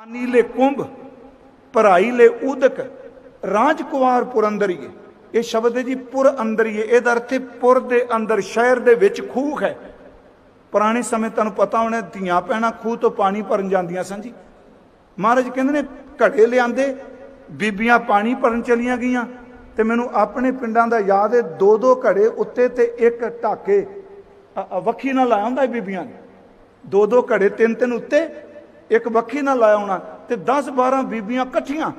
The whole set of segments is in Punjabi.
ਆਨੀ ਲੈ ਕੁੰਭ, ਭਰਾਈ ਲੈ ਉਦਕ, ਰਾਜਕੁਮਾਰ ਪੁਰ ਅੰਦਰੀਏ। ਇਹ ਸ਼ਬਦ ਹੈ ਜੀ ਪੁਰ ਅੰਦਰੀਏ। ਇਹਦਾ ਅਰਥ ਹੈ ਪੁਰ ਦੇ ਅੰਦਰ, ਸ਼ਹਿਰ ਦੇ ਵਿੱਚ ਖੂਹ ਹੈ। ਪੁਰਾਣੇ ਸਮੇਂ ਤੁਹਾਨੂੰ ਪਤਾ ਹੋਣਾ ਧੀਆਂ ਪੈਣਾ ਖੂਹ ਤੋਂ ਪਾਣੀ ਭਰਨ ਜਾਂਦੀਆਂ ਸਨ ਜੀ। ਮਹਾਰਾਜ ਕਹਿੰਦੇ ਨੇ, ਘੜੇ ਲਿਆਂਦੇ, ਬੀਬੀਆਂ ਪਾਣੀ ਭਰਨ ਚਲੀਆਂ ਗਈਆਂ। ਤੇ ਮੈਨੂੰ ਆਪਣੇ ਪਿੰਡਾਂ ਦਾ ਯਾਦ ਹੈ ਦੋ ਦੋ ਘੜੇ ਉੱਤੇ ਤੇ ਇੱਕ ਢਾਕੇ। ਵੱਖੀ ਨਾਲ ਲਾਇਆ ਹੁੰਦਾ ਬੀਬੀਆਂ ਨੇ। ਦੋ ਦੋ ਘੜੇ ਤਿੰਨ ਤਿੰਨ ਉੱਤੇ ਇੱਕ ਵੱਖੀ ਨਾਲ ਲਾਇਆ ਹੋਣਾ ਤੇ 10 12 ਬੀਬੀਆਂ ਇਕੱਠੀਆਂ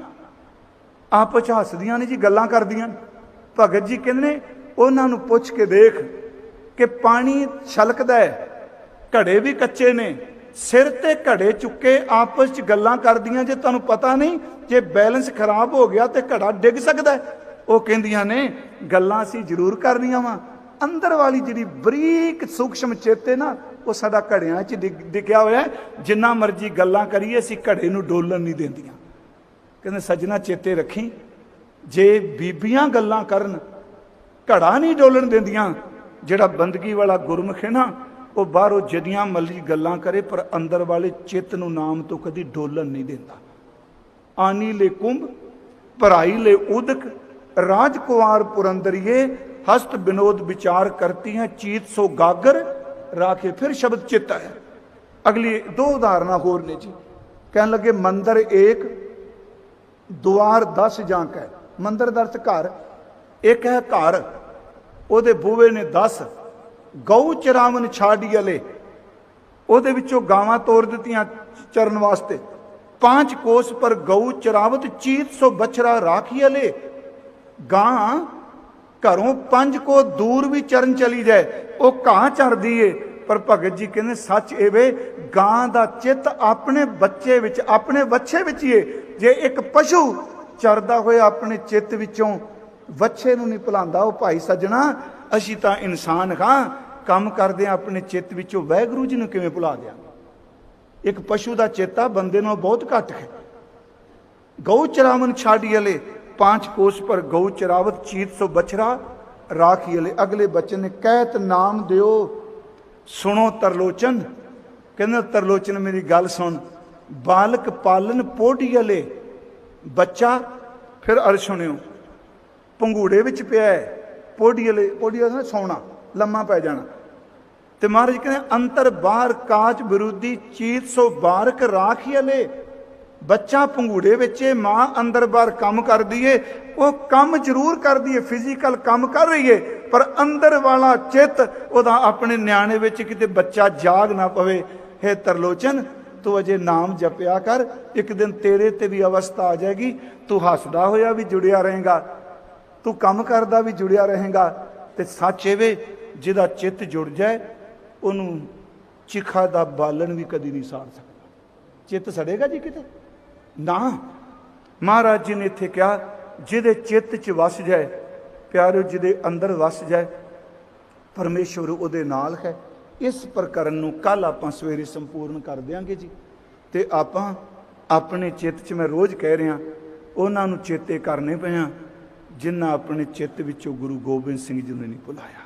ਆਪਸ 'ਚ ਹੱਸਦੀਆਂ ਨੇ ਜੀ, ਗੱਲਾਂ ਕਰਦੀਆਂ ਭਗਤ ਜੀ ਕਹਿੰਦੇ ਨੇ, ਉਹਨਾਂ ਨੂੰ ਪੁੱਛ ਕੇ ਦੇਖ ਕਿ ਪਾਣੀ ਛਲਕਦਾ ਹੈ, ਘੜੇ ਵੀ ਕੱਚੇ ਨੇ, ਸਿਰ ਤੇ ਘੜੇ ਚੁੱਕੇ ਆਪਸ 'ਚ ਗੱਲਾਂ ਕਰਦੀਆਂ ਜੇ ਤੁਹਾਨੂੰ ਪਤਾ ਨਹੀਂ, ਜੇ ਬੈਲੈਂਸ ਖਰਾਬ ਹੋ ਗਿਆ ਤੇ ਘੜਾ ਡਿੱਗ ਸਕਦਾ ਉਹ ਕਹਿੰਦੀਆਂ ਨੇ, ਗੱਲਾਂ ਅਸੀਂ ਜ਼ਰੂਰ ਕਰਨੀਆਂ ਵਾ। ਅੰਦਰ ਵਾਲੀ ਜਿਹੜੀ ਬਰੀਕ ਸੂਖਸ਼ਮ ਚੇਤੇ ਨਾ ਉਹ ਸਾਡਾ ਘੜਿਆਂ 'ਚ ਡਿੱਗਿਆ ਹੋਇਆ ਜਿੰਨਾ ਮਰਜ਼ੀ ਗੱਲਾਂ ਕਰੀਏ, ਅਸੀਂ ਘੜੇ ਨੂੰ ਡੋਲਣ ਨਹੀਂ ਦਿੰਦੀਆਂ। ਕਹਿੰਦੇ, ਸੱਜਣਾ, ਚੇਤੇ ਰੱਖੀ। ਜੇ ਬੀਬੀਆਂ ਗੱਲਾਂ ਕਰਨ, ਘੜਾ ਨਹੀਂ ਡੋਲਣ ਦਿੰਦੀਆਂ। ਜਿਹੜਾ ਬੰਦਗੀ ਵਾਲਾ ਗੁਰਮੁਖ ਹੈ ਨਾ, ਉਹ ਬਾਹਰੋਂ ਜਦੀਆਂ ਮੱਲੀ ਗੱਲਾਂ ਕਰੇ, ਪਰ ਅੰਦਰ ਵਾਲੇ ਚਿੱਤ ਨੂੰ ਨਾਮ ਤੋਂ ਕਦੀ ਡੋਲਣ ਨਹੀਂ ਦਿੰਦਾ। ਆਨੀ ਲੈ ਕੁੰਭ, ਭਰਾਈ ਲੈ ਉਦਕ ਰਾਜਕੁਮਾਰ ਪੁਰੰਦਰੀਏ ਹਸਤ ਬਿਨੋਦ ਵਿਚਾਰ ਕਰਤੀ ਹੈ ਚੀਤ ਸੋ ਗਾਗਰ ਰਾਖੇ ਫਿਰ ਸ਼ਬਦ ਚਿੱਤ ਹੈ। ਅਗਲੀ ਦੋ ਉਦਾਹਰਨਾਂ ਹੋਰ ਨੇ ਜੀ। ਕਹਿਣ ਲੱਗੇ, ਮੰਦਰ ਏਕ, ਦੁਆਰ 10 ਜਾਂਕ ਹੈ ਮੰਦਰ ਦਾ ਅਰਥ ਘਰ। ਇੱਕ ਹੈ ਘਰ, ਉਹਦੇ ਬੂਵੇ ਨੇ 10 ਗਊ ਚਰਾਵਨ ਛਾੜੀ ਵਾਲੇ ਉਹਦੇ ਵਿੱਚੋਂ ਗਾਵਾਂ ਤੋੜ ਦਿੱਤੀਆਂ ਚਰਨ ਵਾਸਤੇ। ਪੰਜ ਕੋਸ ਪਰ ਗਊ ਚਰਾਵਤ ਚੀਤ ਸੋ ਬਛਰਾ ਰਾਖੀ ਵਾਲੇ ਗਾਂ ਘਰੋਂ ਪੰਜ ਕੋ ਦੂਰ ਵੀ ਚਰਨ ਚਲੀ ਜਾਏ, ਉਹ ਘਾਹ ਚਰਦੀ ਏ। ਪਰ ਭਗਤ ਜੀ ਕਹਿੰਦੇ, ਸੱਚ ਇਹ ਵੇ, ਗਾਂ ਦਾ ਚਿੱਤ ਆਪਣੇ ਬੱਚੇ ਵਿੱਚ, ਆਪਣੇ ਵੱਛੇ ਵਿੱਚ ਹੀ ਏ। ਜੇ ਇੱਕ ਪਸ਼ੂ ਚਰਦਾ ਹੋਇਆ ਆਪਣੇ ਚਿੱਤ ਵਿੱਚੋਂ ਵੱਛੇ ਨੂੰ ਨਹੀਂ ਭੁਲਾਉਂਦਾ, ਉਹ ਭਾਈ ਸੱਜਣਾ, ਅਸੀਂ ਤਾਂ ਇਨਸਾਨ ਹਾਂ। ਕੰਮ ਕਰਦੇ ਹਾਂ, ਆਪਣੇ ਚਿੱਤ ਵਿੱਚੋਂ ਵਾਹਿਗੁਰੂ ਜੀ ਨੂੰ ਕਿਵੇਂ ਭੁਲਾ ਦਿਆਂਗੇ ਇੱਕ ਪਸ਼ੂ ਦਾ ਚੇਤਾ ਬੰਦੇ ਨਾਲ ਬਹੁਤ ਘੱਟ ਹੈ। ਗਊ ਚਰਾਵਨ ਛਾੜੀ ਵਾਲੇ ਪਾਂਚ ਕੋਸ ਪਰ ਗਊ ਚਰਾਵਤ ਚੀਤ ਸੋ ਬਛਰਾ ਰਾਖੀ ਵਾਲੇ ਅਗਲੇ ਬਚਨ ਨੇ ਕਹਿਤ ਨਾਮ ਦਿਓ ਸੁਣੋ ਤਰਲੋਚਨ ਕਹਿੰਦਾ ਤਰਲੋਚਨ ਮੇਰੀ ਗੱਲ ਸੁਣ ਬਾਲਕ ਪਾਲਨ ਪੋਢੀ ਬੱਚਾ ਫਿਰ ਅਰ ਸੁਣਿਓ ਪੰਗੂੜੇ ਵਿੱਚ ਪਿਆ ਹੈ ਪੋਢੀ ਵਾਲੇ ਪੋਢੀ ਸੌਣਾ ਲੰਮਾ ਪੈ ਜਾਣਾ ਤੇ ਮਹਾਰਾਜ ਕਹਿੰਦੇ ਅੰਤਰ ਬਾਹਰ ਕਾਚ ਵਿਰੋਧੀ ਚੀਤ ਸੋ ਬਾਰਕ ਰਾਖੀ ਵਾਲੇ ਬੱਚਾ ਪੰਗੂੜੇ ਵਿੱਚ ਏ, ਮਾਂ ਅੰਦਰ ਬਾਹਰ ਕੰਮ ਕਰਦੀ ਏ, ਉਹ ਕੰਮ ਜ਼ਰੂਰ ਕਰਦੀ ਏ ਫਿਜ਼ੀਕਲ ਕੰਮ ਕਰ ਰਹੀ ਏ, ਪਰ ਅੰਦਰ ਵਾਲਾ ਚਿੱਤ ਉਹਦਾ ਆਪਣੇ ਨਿਆਣੇ ਵਿੱਚ ਕਿਤੇ ਬੱਚਾ ਜਾਗ ਨਾ ਪਵੇ। ਹੈ ਤਰਲੋਚਨ, ਤੂੰ ਅਜੇ ਨਾਮ ਜਪਿਆ ਕਰ, ਇੱਕ ਦਿਨ ਤੇਰੇ ਤੇ ਵੀ ਅਵਸਥਾ ਆ ਜਾਏਗੀ, ਤੂੰ ਹੱਸਦਾ ਹੋਇਆ ਵੀ ਜੁੜਿਆ ਰਹੇਗਾ, ਤੂੰ ਕੰਮ ਕਰਦਾ ਵੀ ਜੁੜਿਆ ਰਹੇਗਾ, ਤੇ ਸੱਚ ਇਹ ਵੇ, ਜਿਹਦਾ ਚਿੱਤ ਜੁੜ ਜਾਏ, ਉਹਨੂੰ ਚਿਖਾ ਦਾ ਬਾਲਣ ਵੀ ਕਦੀ ਨਹੀਂ ਸਾੜ ਸਕਦਾ। ਚਿੱਤ ਸੜੇਗਾ ਜੀ ਕਿਤੇ? ਨਾ। ਮਹਾਰਾਜ ਜੀ ਨੇ ਇੱਥੇ ਕਿਹਾ, ਜਿਹਦੇ ਚਿੱਤ 'ਚ ਵਸ ਜਾਏ, ਪਿਆਰਿਓ ਜਿਹਦੇ ਅੰਦਰ ਵਸ ਜਾਏ, ਪਰਮੇਸ਼ਵਰ ਉਹਦੇ ਨਾਲ ਹੈ। ਇਸ ਪ੍ਰਕਰਨ ਨੂੰ ਕੱਲ ਆਪਾਂ ਸਵੇਰੇ ਸੰਪੂਰਨ ਕਰ ਦਿਆਂਗੇ ਜੀ। ਤੇ ਆਪਾਂ ਆਪਣੇ ਚਿੱਤ 'ਚ ਮੈਂ ਰੋਜ਼ ਕਹਿ ਰਿਹਾ, ਉਹਨਾਂ ਨੂੰ ਚੇਤੇ ਕਰਨੇ ਪਿਆ ਜਿਨ੍ਹਾਂ ਆਪਣੇ ਚਿੱਤ ਵਿੱਚੋਂ ਗੁਰੂ ਗੋਬਿੰਦ ਸਿੰਘ ਜੀ ਨੂੰ ਨਹੀਂ ਭੁਲਾਇਆ।